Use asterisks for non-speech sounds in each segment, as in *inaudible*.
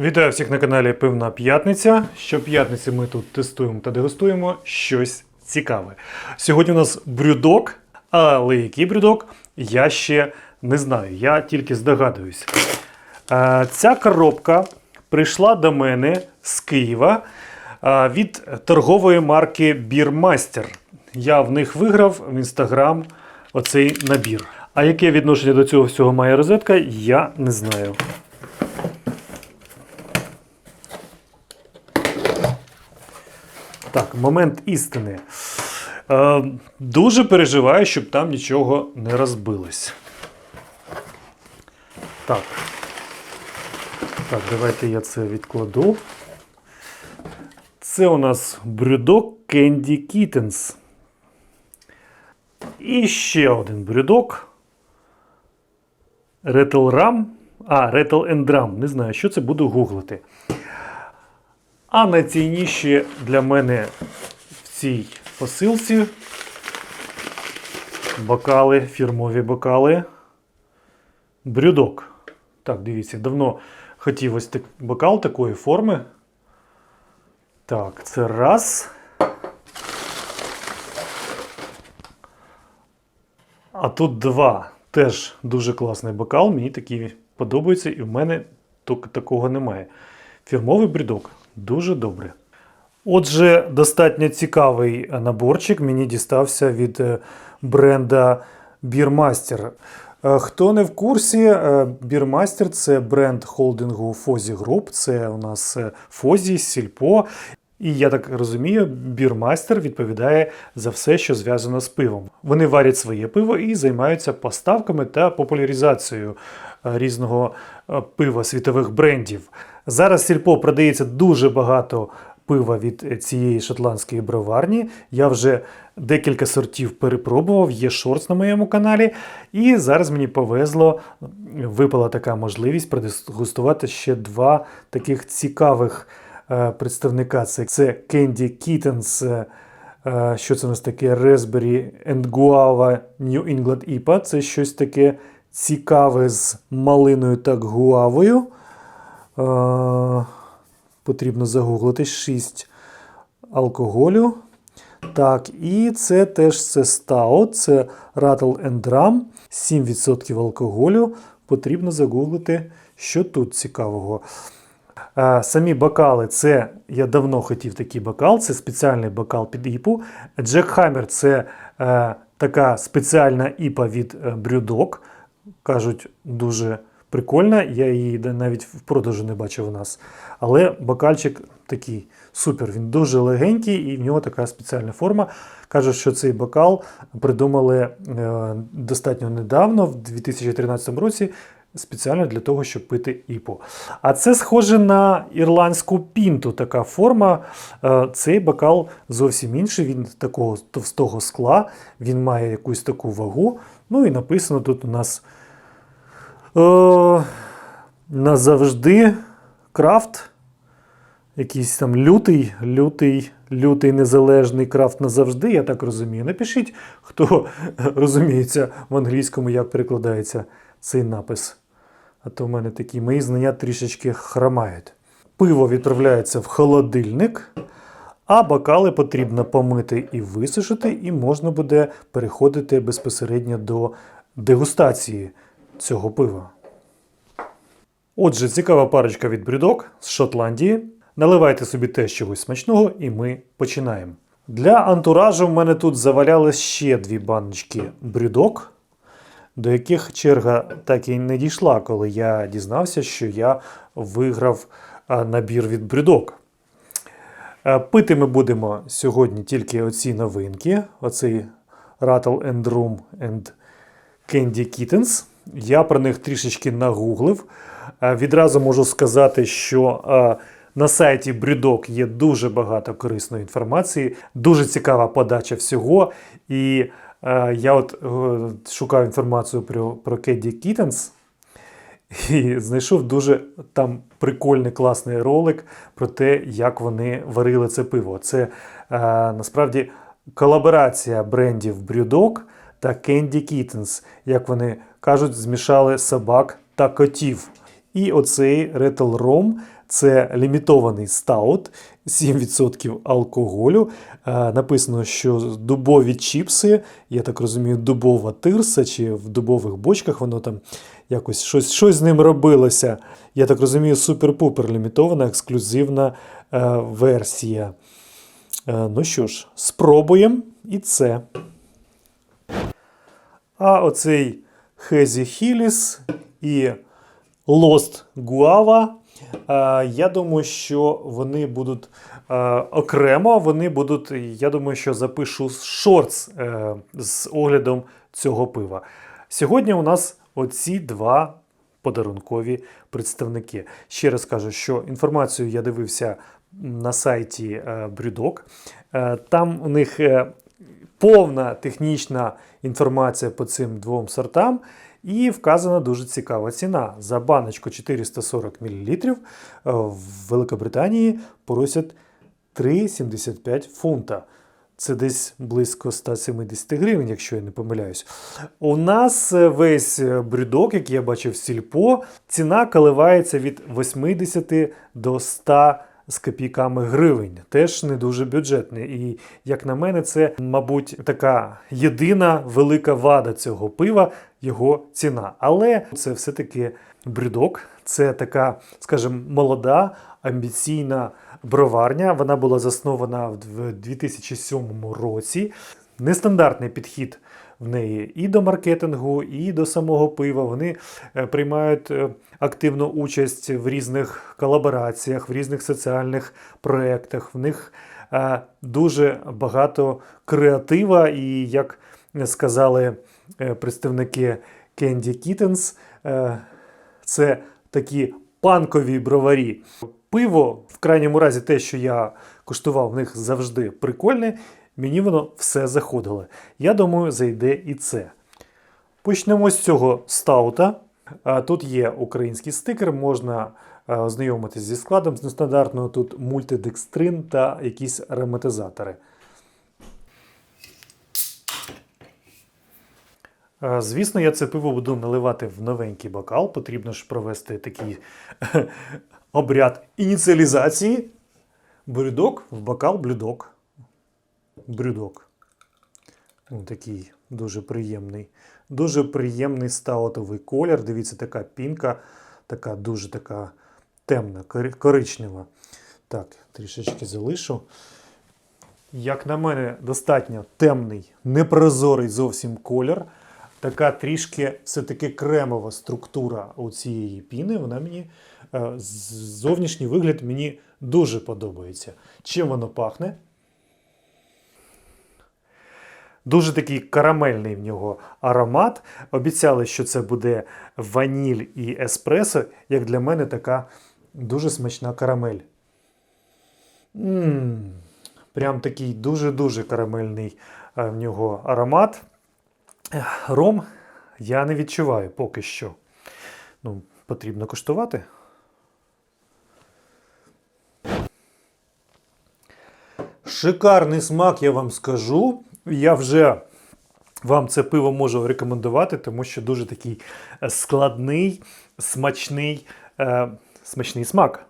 Вітаю всіх на каналі Пивна П'ятниця. Щоп'ятниці ми тут тестуємо та дегустуємо щось цікаве. Сьогодні у нас брюдок, але який брюдок, я ще не знаю. Я тільки здогадуюсь. Ця коробка прийшла до мене з Києва від торгової марки Бірмастер. Я в них виграв в інстаграм оцей набір. А яке відношення до цього всього має розетка, я не знаю. Так, момент істини. Е, дуже переживаю, щоб там нічого не розбилось. Так. Так, давайте я це відкладу. Це у нас брюдок Candy Kittens. І ще один брюдок. Rattle Ram. А, and Ram. Не знаю, що це буду гуглити. А найцінніші для мене в цій посилці бокали, фірмові бокали. Брюдок. Так, дивіться, давно хотів ось так, бокал такої форми. Так, це раз. А тут два. Теж дуже класний бокал. Мені такі подобаються, і в мене такого немає. Фірмовий брідок. Дуже добре. Отже, достатньо цікавий наборчик мені дістався від е, бренда. Е, Хто не в курсі, е, Beermaster – це бренд холдингу Фозі Group. Це у нас е, Фозі, Сільпо. І я так розумію, бірмастер відповідає за все, що зв'язано з пивом. Вони варять своє пиво і займаються поставками та популяризацією е, різного е, пива світових брендів. Зараз сільпо продається дуже багато пива від цієї шотландської броварні. Я вже декілька сортів перепробував, є шорт на моєму каналі. І зараз мені повезло, випала така можливість продегустувати ще два таких цікавих е, представника. Це, це Candy Kittens. е, е, Що це у нас таке? Raspberry and Guava New England IPA. Це щось таке цікаве з малиною та гуавою. Е, Потрібно загуглити 6 алкоголю. Так, і це теж це Stout, це Rattle and Rum, 7% алкоголю. Потрібно загуглити, що тут цікавого. Е, Самі бокали, це я давно хотів такий бокал, це спеціальний бокал під іпу. Джек Хаммер це е, така спеціальна іпа від е, брюдок. Кажуть, дуже прикольна. Я її навіть в продажу не бачив у нас. Але бокальчик такий супер. Він дуже легенький і в нього така спеціальна форма. Кажуть, що цей бокал придумали е, достатньо недавно, в 2013 році, спеціально для того, щоб пити іпо. А це схоже на ірландську пінту, така форма. Е, Цей бокал зовсім інший, він такого товстого скла, він має якусь таку вагу. Ну і написано тут у нас е, назавжди крафт. Якийсь там лютий, лютий, лютий незалежний крафт назавжди, я так розумію. Напишіть, хто розуміється в англійському, як перекладається цей напис. А то в мене такі мої знання трішечки хромають. Пиво відправляється в холодильник, а бокали потрібно помити і висушити, і можна буде переходити безпосередньо до дегустації цього пива. Отже, цікава парочка від брюдок з Шотландії. Наливайте собі теж чогось смачного, і ми починаємо. Для антуражу в мене тут завалялись ще дві баночки брюдок, до яких черга так і не дійшла, коли я дізнався, що я виграв набір від брюдок. Пити ми будемо сьогодні тільки оці новинки: оцей Rattle and Room and Candy Kittens. Я про них трішечки нагуглив. Е, Відразу можу сказати, що е, на сайті Брюдок є дуже багато корисної інформації, дуже цікава подача всього. І е, я от шукав інформацію про, про Candy Kittens. І знайшов дуже там прикольний класний ролик про те, як вони варили це пиво. Це насправді колаборація брендів Брюдок та Candy Kittens, як вони кажуть, змішали собак та котів. І оцей Rettle Rom це лімітований стаут, 7% алкоголю. Е, написано, що дубові чіпси, я так розумію, дубова тирса, чи в дубових бочках воно там якось щось, щось з ним робилося. Я так розумію, супер-пупер лімітована, ексклюзивна е, версія. Е, ну що ж, спробуємо і це. А оцей Хезі Хіліс і Lost Guava. е, Я думаю, що вони будуть е, окремо. Вони будуть, я думаю, що запишу шортс е, з оглядом цього пива. Сьогодні у нас оці два подарункові представники. Ще раз кажу, що інформацію я дивився на сайті Брюдок. Там у них повна технічна інформація по цим двом сортам. І вказана дуже цікава ціна. За баночку 440 мл е, в Великобританії просять 3,75 фунта. Це десь близько 170 гривень, якщо я не помиляюсь. У нас е, весь е, брюдок, який я бачив в сільпо, ціна коливається від 80 до 100 з копійками гривень. Теж не дуже бюджетний. І як на мене, це, мабуть, така єдина велика вада цього пива, його ціна. Але це все-таки брюдок. Це така, скажімо, молода, амбіційна броварня. Вона була заснована в 2007 році. Нестандартний підхід в неї і до маркетингу, і до самого пива. Вони е, приймають е, активну участь в різних колабораціях, в різних соціальних проєктах. В них е, дуже багато креатива, і як сказали представники Candy Kittens, це такі панкові броварі. Пиво, в крайньому разі, те, що я куштував в них завжди прикольне, мені воно все заходило. Я думаю, зайде і це. Почнемо з цього стаута. Тут є український стикер, можна а, ознайомитись зі складом з нестандартного тут мультидекстрин та якісь ароматизатори. Е, Звісно, я це пиво буду наливати в новенький бокал. Потрібно ж провести такий *laughs* обряд ініціалізації. Брюдок в бокал блюдок. Брюдок. Ось такий дуже приємний. Дуже приємний стаутовий колір. Дивіться, така пінка, така дуже така темна, коричнева. Так, трішечки залишу. Як на мене, достатньо темний, непрозорий зовсім колір. Така трішки все-таки кремова структура у цієї піни. Вона мені е, зовнішній вигляд мені дуже подобається. Чим воно пахне? Дуже такий карамельний в нього аромат. Обіцяли, що це буде ваніль і еспресо. Як для мене, така дуже смачна карамель. М, Прям такий дуже-дуже карамельний е, в нього аромат. Ром я не відчуваю поки що. Ну, потрібно коштувати. Шикарний смак, я вам скажу. Я вже вам це пиво можу рекомендувати, тому що дуже такий е, складний, смачний, е, смачний смак.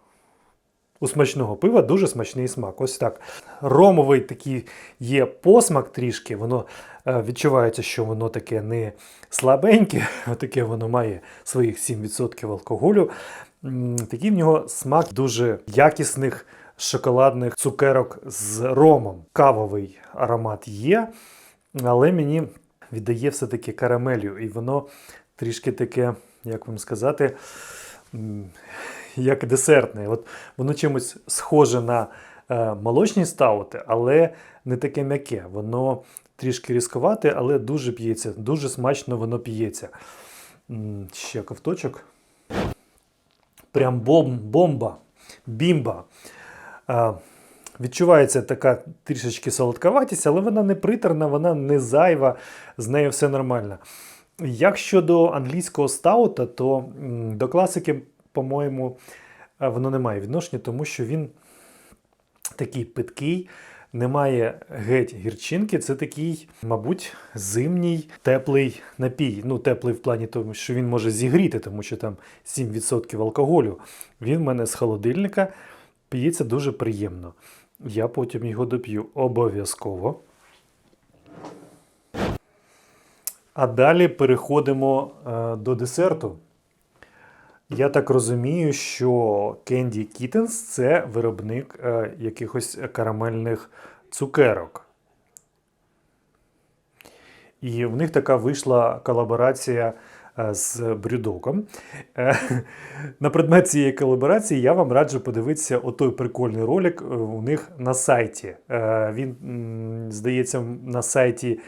У смачного пива дуже смачний смак. Ось так. Ромовий такий є посмак трішки, воно е, відчувається, що воно таке не слабеньке, *laughs* таке воно має своїх 7% алкоголю. Такий в нього смак дуже якісних шоколадних цукерок з ромом. Кавовий аромат є, але мені віддає все-таки карамелью. І воно трішки таке, як вам сказати, як десертне. От воно чимось схоже на е, молочні стаути, але не таке м'яке. Воно трішки різковате, але дуже п'ється, дуже смачно воно п'ється. Ще ковточок. Прям бом, бомба, бімба. Відчувається така трішечки солодковатість, але вона не приторна, вона не зайва, з нею все нормально. Як щодо англійського стаута, то до класики, по-моєму, воно не має відношення, тому що він такий питкий, немає геть гірчинки. Це такий, мабуть, зимній теплий напій. Ну, теплий в плані тому, що він може зігріти, тому що там 7% алкоголю. Він в мене з холодильника п'ється дуже приємно. Я потім його доп'ю обов'язково. А далі переходимо е, до десерту. Я так розумію, що Candy Kittens – це виробник е, якихось карамельних цукерок. І в них така вийшла колаборація з брюдоком. Е, На предмет цієї колаборації я вам раджу подивитися отой прикольний ролик е, у них на сайті. Е, Він, здається, на сайті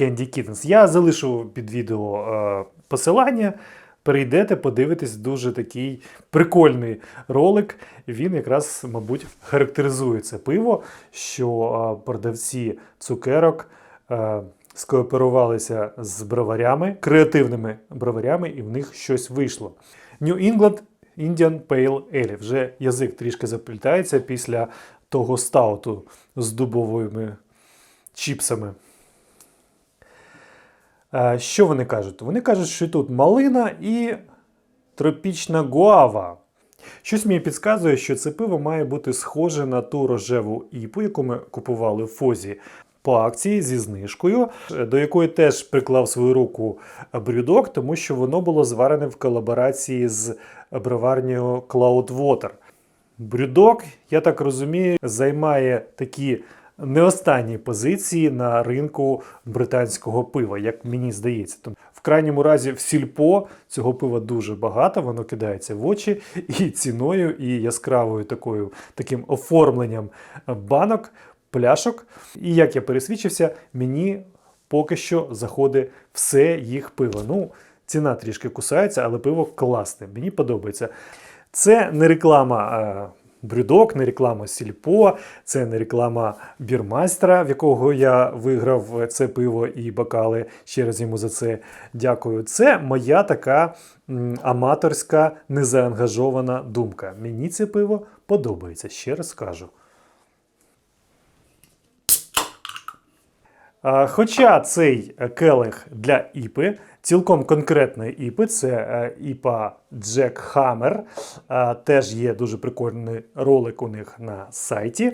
Candy Kittens. Я залишу під відео е, посилання. Перейдете, подивитесь, дуже такий прикольний ролик. Він якраз, мабуть, характеризує це пиво, що е, продавці цукерок е, скооперувалися з броварями, креативними броварями, і в них щось вийшло. New England Indian Pale Ale. Вже язик трішки заплітається після того стауту з дубовими чіпсами. Е, Що вони кажуть? Вони кажуть, що тут малина і тропічна гуава. Щось мені підказує, що це пиво має бути схоже на ту рожеву іпу, яку ми купували в Фозі по акції зі знижкою, до якої теж приклав свою руку брюдок, тому що воно було зварене в колаборації з броварнею Cloudwater. Брюдок, я так розумію, займає такі не останні позиції на ринку британського пива, як мені здається. Тому в крайньому разі в сільпо цього пива дуже багато, воно кидається в очі і ціною, і яскравою такою таким оформленням банок, пляшок. І як я пересвідчився, мені поки що заходить все їх пиво. Ну, ціна трішки кусається, але пиво класне. Мені подобається. Це не реклама. е, Брюдок, не реклама Сільпо, це не реклама бірмайстра, в якого я виграв це пиво і бокали. Ще раз йому за це дякую. Це моя така аматорська, незаангажована думка. Мені це пиво подобається, ще раз кажу. Хоча цей е, келих для іпи, цілком конкретної іпи, це е, іпа Джек Хаммер. Теж є дуже прикольний ролик у них на сайті.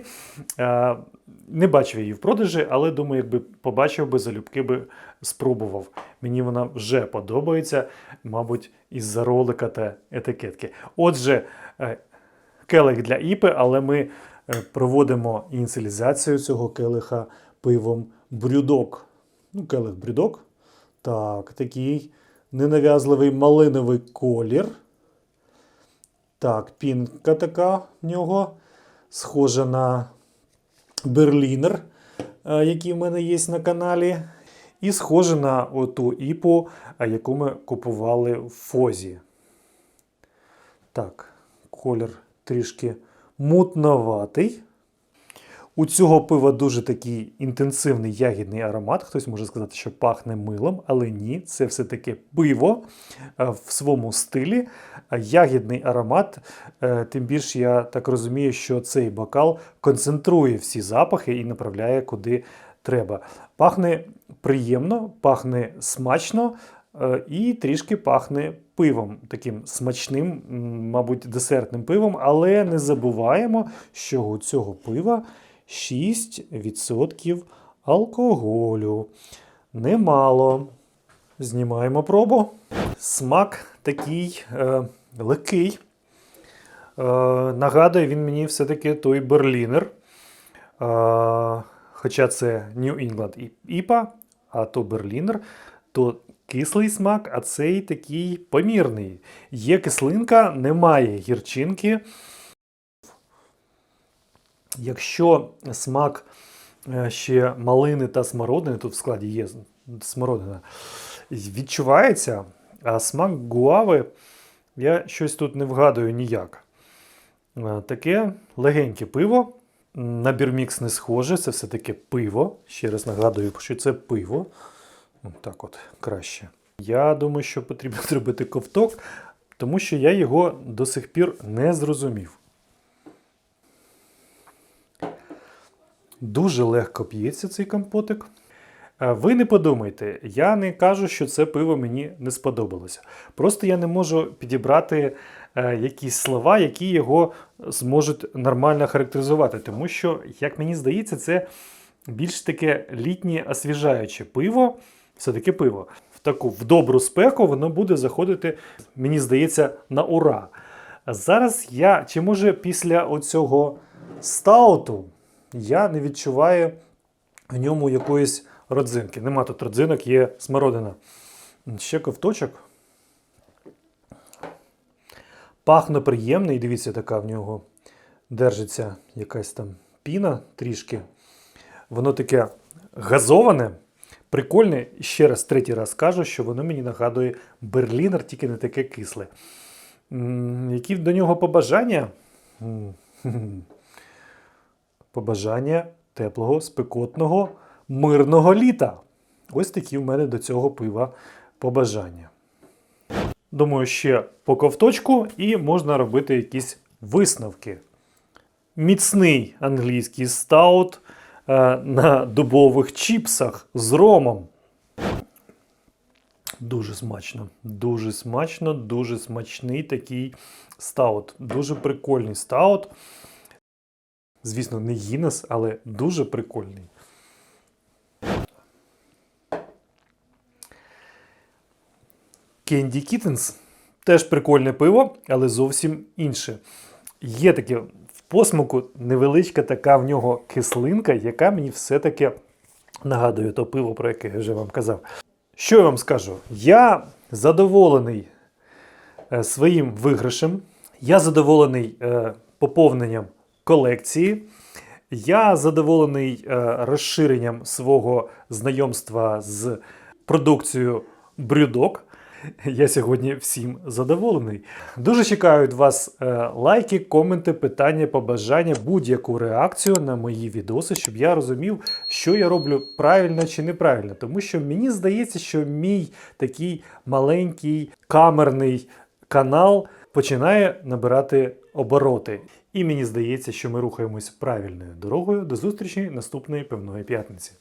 Не бачив її в продажі, але думаю, якби побачив би, залюбки би спробував. Мені вона вже подобається, мабуть, із-за ролика та етикетки. Отже, е, келих для іпи, але ми проводимо ініціалізацію цього келиха пивом брюдок. Ну, келих брюдок. Так, такий ненав'язливий малиновий колір. Так, пінка така в нього. Схожа на берлінер, е, який в мене є на каналі. І схожа на оту іпу, е, яку ми купували в Фозі. Так, колір трішки мутноватий. У цього пива дуже такий інтенсивний ягідний аромат. Хтось може сказати, що пахне милом, але ні, це все-таки пиво е, в своєму стилі. Е, Ягідний аромат. е, Тим більше я так розумію, що цей бокал концентрує всі запахи і направляє куди треба. Пахне приємно, пахне смачно і трішки пахне пивом, таким смачним, мабуть, десертним пивом, але не забуваємо, що у цього пива 6% алкоголю. Немало. Знімаємо пробу. Смак такий е, легкий. Е, нагадує він мені все-таки той берлінер. Е, хоча це New England IPA, а то берлінер, то кислий смак, а цей такий помірний. Є кислинка, немає гірчинки. Якщо смак е, ще малини та смородини, тут в складі є смородина, відчувається, а смак гуави я щось тут не вгадую ніяк. Е, Таке легеньке пиво. На бірмікс не схоже, це все-таки пиво. Ще раз нагадую, що це пиво. Так от краще. Я думаю, що потрібно *laughs* зробити ковток, тому що я його до сих пір не зрозумів. Дуже легко п'ється цей компотик. Е, Ви не подумайте, я не кажу, що це пиво мені не сподобалося. Просто я не можу підібрати е, якісь слова, які його зможуть нормально характеризувати. Тому що, як мені здається, це більш таке літнє освіжаюче пиво, все-таки пиво. В таку в добру спеку воно буде заходити, мені здається, на ура. Зараз я, чи може після оцього стауту, я не відчуваю в ньому якоїсь родзинки. Нема тут родзинок, є смородина. Ще ковточок. Пахне приємний, дивіться, така в нього держиться якась там піна трішки. Воно таке газоване, прикольне. Ще раз, третій раз кажу, що воно мені нагадує Берлінер, тільки не таке кисле. Які до нього побажання? *laughs* Побажання теплого, спекотного, мирного літа. Ось такі в мене до цього пива побажання. Думаю, ще по ковточку і можна робити якісь висновки. Міцний англійський стаут е, на дубових чіпсах з ромом. Дуже смачно. Дуже смачно, дуже смачний такий стаут. Дуже прикольний стаут. Звісно, не Гіннес, але дуже прикольний. Candy Kittens теж прикольне пиво, але зовсім інше. Є таке в посмаку невеличка така в нього кислинка, яка мені все-таки нагадує то пиво, про яке я вже вам казав. Що я вам скажу? Я задоволений е, своїм виграшем, я задоволений е, поповненням колекції. Я задоволений е, розширенням свого знайомства з продукцією Брюдок. Я сьогодні всім задоволений. Дуже чекаю від вас е, лайки, коменти, питання, побажання, будь-яку реакцію на мої відоси, щоб я розумів, що я роблю правильно чи неправильно. Тому що мені здається, що мій такий маленький камерний канал починає набирати обороти. І мені здається, що ми рухаємось правильною дорогою до зустрічі наступної певної п'ятниці.